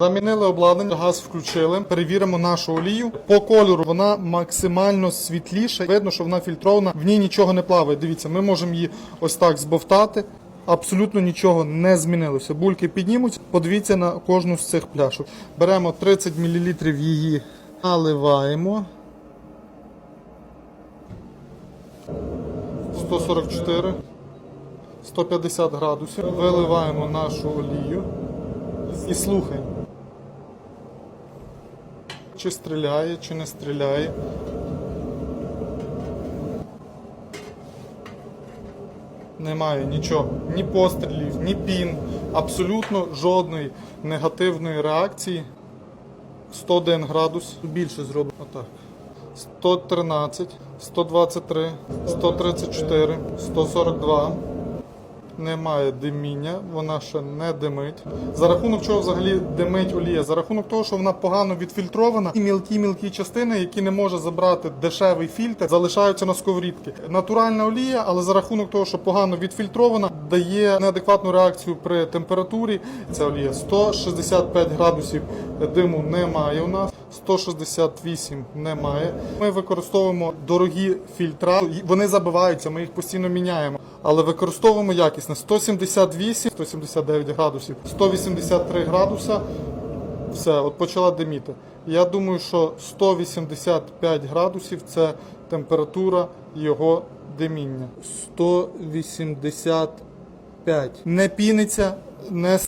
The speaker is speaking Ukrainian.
Замінили обладнання, газ включили, перевіримо нашу олію. По кольору вона максимально світліша. Видно, що вона фільтрована, в ній нічого не плаває. Дивіться, ми можемо її ось так збовтати. Абсолютно нічого не змінилося. Бульки піднімуться. Подивіться на кожну з цих пляшок. Беремо 30 мл її, наливаємо. 144, 150 градусів. Виливаємо нашу олію і слухаємо. Чи стріляє, чи не стріляє. Немає нічого, ні пострілів, ні пін, абсолютно жодної негативної реакції. 101 градус, більше зробимо отак. 113, 123, 134, 142. Немає диміння, вона ще не димить. За рахунок чого взагалі димить олія? За рахунок того, що вона погано відфільтрована, і мілкі-мілкі частини, які не може забрати дешевий фільтр, залишаються на сковорідці. Натуральна олія, але за рахунок того, що погано відфільтрована, дає неадекватну реакцію при температурі. Ця олія 165 градусів диму немає у нас. 168 немає. Ми використовуємо дорогі фільтра. Вони забиваються, ми їх постійно міняємо. Але використовуємо якісне 178, 179 градусів, 183 градуса. Все, от почала диміти. Я думаю, що 185 градусів це температура його диміння. 185. Не піниться, не